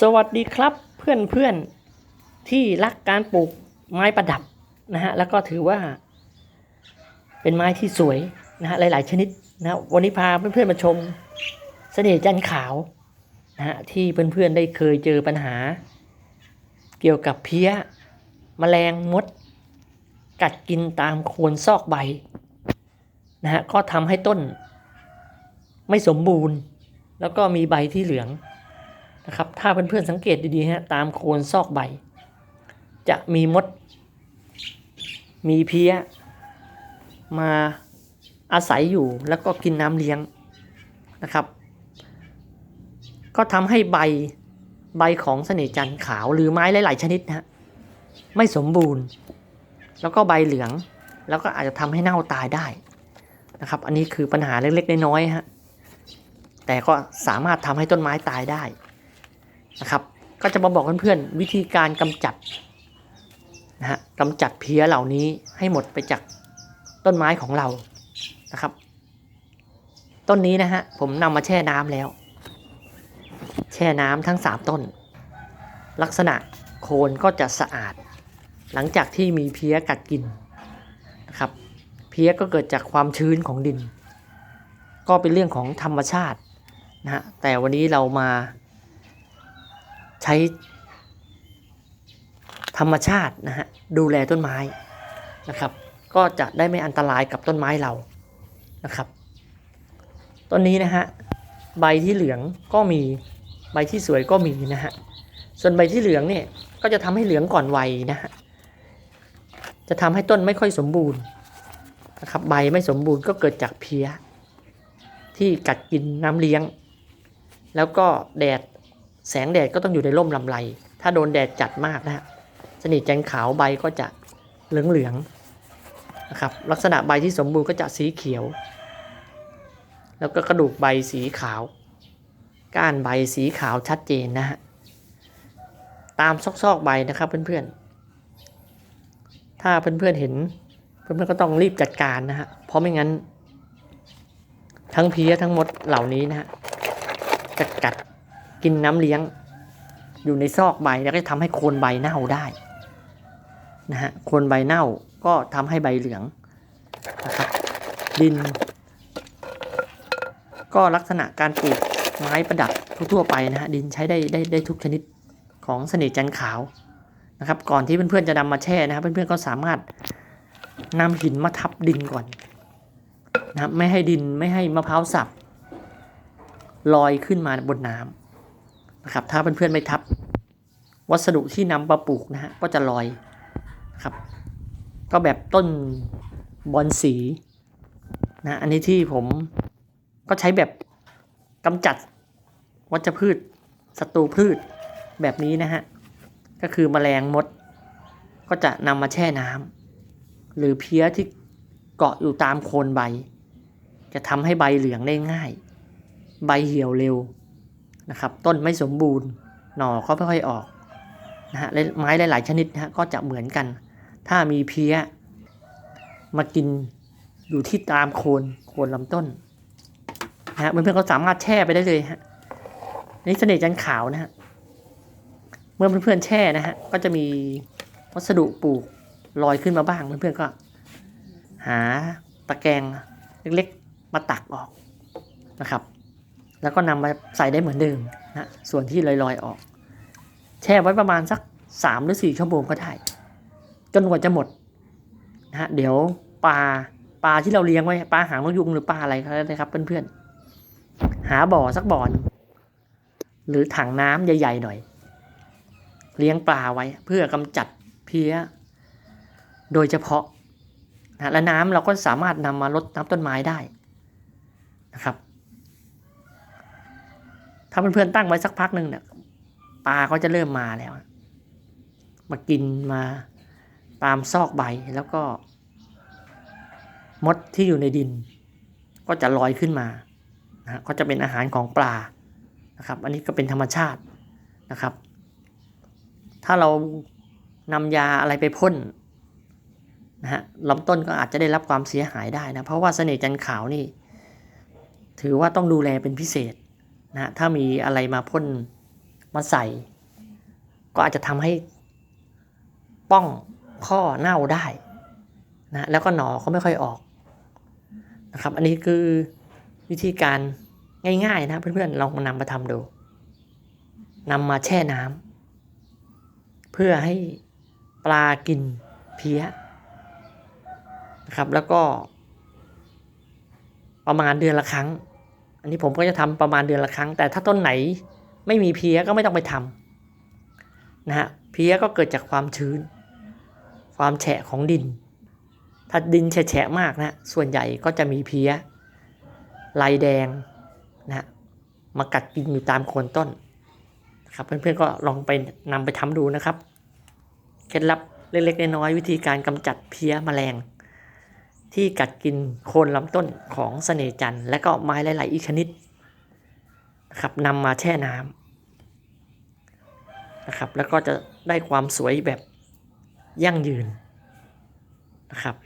สวัสดีครับเพื่อนเพื่อนๆที่รักการปลูกไม้ประดับนะฮะแล้วก็ถือว่า เป็นไม้ที่สวยนะฮะหลาย ๆ ชนิดนะวันนี้พาเพื่อนๆมาชมเสน่ห์จันขาวนะฮะที่เพื่อนๆได้เคยเจอปัญหา เกี่ยวกับเพี้ยแมลงมด กัดกินตามโคนซอกใบนะฮะก็ทำให้ต้น ไม่สมบูรณ์ แล้วก็มีใบที่เหลือง นะครับ ถ้าเพื่อนๆสังเกตดีๆฮะตามโคนซอกใบ จะมีมด มีเพี้ย มาอาศัยอยู่แล้วก็กินน้ำเลี้ยงนะครับ ก็ทำให้ใบใบของเสน่จันทร์ขาวหรือไม้หลาย ๆ ชนิดนะฮะไม่สมบูรณ์ แล้วก็ใบเหลืองแล้วก็อาจจะทำให้เน่าตายได้นะครับ อันนี้คือปัญหาเล็ก ๆ น้อยๆฮะแต่ก็สามารถทำให้ต้นไม้ตายได้ นะครับ ก็จะมาบอกเพื่อนๆวิธีการกำจัดนะฮะกำจัดเพี้ยเหล่านี้ให้หมดไปจากต้นไม้ของเรานะครับ ต้นนี้นะฮะผมนำมาแช่น้ำแล้ว แช่น้ำทั้งสามต้น ลักษณะโคนก็จะสะอาด หลังจากที่มีเพี้ยกัดกินนะครับ เพี้ยก็เกิดจากความชื้นของดิน ก็เป็นเรื่องของธรรมชาตินะฮะแต่วันนี้เรามา ใช้ธรรมชาตินะฮะดูแลต้นไม้นะครับ ก็จะได้ไม่อันตรายกับต้นไม้เรานะครับ ต้นนี้นะฮะใบที่เหลืองก็มีใบที่สวยก็มีนะฮะส่วนใบที่เหลืองเนี่ยก็จะทำให้เหลืองก่อนวัยนะฮะจะทำให้ต้นไม่ค่อยสมบูรณ์นะครับใบไม่สมบูรณ์ก็เกิดจากเพี้ย ที่กัดกินน้ำเลี้ยง แล้วก็แดด แสงแดดก็ต้องอยู่ในร่มลำไร ถ้าโดนแดดจัดมากนะฮะสนิทจันขาวใบก็จะเหลืองๆนะครับลักษณะใบที่สมบูรณ์ก็จะสีเขียว แล้วก็กระดูกใบสีขาว ก้านใบสีขาวชัดเจนนะฮะตามซอกๆใบนะครับเพื่อนๆ ถ้าเพื่อนๆเห็นเพื่อนๆก็ต้องรีบจัดการนะฮะเพราะไม่งั้น ทั้งเพี้ยทั้งมดเหล่านี้นะฮะจะกัด กินน้ำเลี้ยง อยู่ในซอกใบแล้วก็ทำให้โคนใบเน่าได้นะฮะโคนใบเน่าก็ทำให้ใบเหลืองนะครับดิน ก็ลักษณะการปลูกไม้ประดับทั่วไปนะฮะดินใช้ได้ได้ได้ทุกชนิดของเสน่ห์จันขาวนะครับ ก่อนที่เพื่อนๆจะนำมาแช่นะครับเพื่อนๆก็สามารถนำหินมาทับดินก่อนนะครับไม่ให้ดินไม่ให้มะพร้าวสับลอยขึ้นมาบนน้ำ นะครับ ถ้าเพื่อนๆไม่ทับ วัสดุที่นำมาปลูกนะฮะก็จะลอยครับ ก็แบบต้นบอนสีนะอันนี้ที่ผมก็ใช้แบบกำจัดวัชพืชศัตรูพืชแบบนี้นะฮะ ก็คือแมลงมด ก็จะนำมาแช่น้ำหรือเพี้ยที่เกาะอยู่ตามโคนใบ จะทำให้ใบเหลืองได้ง่าย ใบเหี่ยวเร็ว นะครับ ต้นไม่สมบูรณ์ หน่อก็ไม่ค่อยออกนะฮะไม้หลาย ๆ ชนิดนะฮะก็จะเหมือนกัน ถ้ามีเพี้ยมากินอยู่ที่ตามโคนโคนลำต้นนะฮะเพื่อนๆก็สามารถแช่ไปได้เลยฮะนี่เสน่ห์จันขาวนะฮะเมื่อเพื่อนๆแช่นะฮะก็จะมีวัสดุปลูกลอยขึ้นมาบ้าง เพื่อนๆก็ หาตะแกรงเล็กๆมาตักออกนะครับ แล้วก็นำมาใส่ได้เหมือนเดิมนะส่วนที่ลอยๆออก แช่ไว้ประมาณสักสามหรือสี่ชั่วโมงก็ได้จนกว่าจะหมดนะฮะเดี๋ยวปลาปลาที่เราเลี้ยงไว้ปลาหางนกยุงหรือปลาอะไรก็ได้นะครับเพื่อนๆหาบ่อสักบ่อนหรือถังน้ำใหญ่ ๆ หน่อย เลี้ยงปลาไว้เพื่อกำจัดเพี้ย โดยเฉพาะนะและน้ำเราก็สามารถนำมาลดน้ำต้นไม้ได้นะครับ ถ้าเพื่อนๆตั้งไว้สักพักหนึ่งเนี่ยปลาก็จะเริ่มมาแล้ว มากินมาตามซอกใบแล้วก็ มดที่อยู่ในดิน ก็จะลอยขึ้นมานะก็จะเป็นอาหารของปลานะครับ อันนี้ก็เป็นธรรมชาตินะครับ ถ้าเรานำยาอะไรไปพ่นนะฮะลำต้นก็อาจจะได้รับความเสียหายได้นะ เพราะว่าเสน่ห์จันขาวนี่ ถือว่าต้องดูแลเป็นพิเศษ นะถ้ามีอะไรมาพ่นมาใส่ ก็อาจจะทำให้ป้องข้อเน่าได้นะแล้วก็หนอเขาไม่ค่อยออกนะครับ อันนี้คือวิธีการง่ายๆนะเพื่อนๆลองมานำมาทำดูนำมาแช่น้ำเพื่อให้ปลากินเพี้ยนะครับแล้วก็ประมาณเดือนละครั้ง อันนี้ผมก็จะทำประมาณเดือนละครั้ง แต่ถ้าต้นไหนไม่มีเพี้ยก็ไม่ต้องไปทำนะฮะเพี้ยก็เกิดจากความชื้น ความแฉะของดิน ถ้าดินแฉะมากนะส่วนใหญ่ก็จะมีเพี้ยลายแดงนะฮะมากัดกินอยู่ตามโคนต้นครับเพื่อนๆก็ลองไปนำไปทำดูนะครับ เคล็ดลับเล็กๆน้อยๆวิธีการกำจัดเพี้ยแมลง ที่กัดกินโคนลำต้นของเสน่จันทร์และก็ไม้หลาย ๆ อีกชนิดนะครับนำมาแช่น้ำนะครับแล้วก็จะได้ความสวยแบบยั่งยืนนะครับ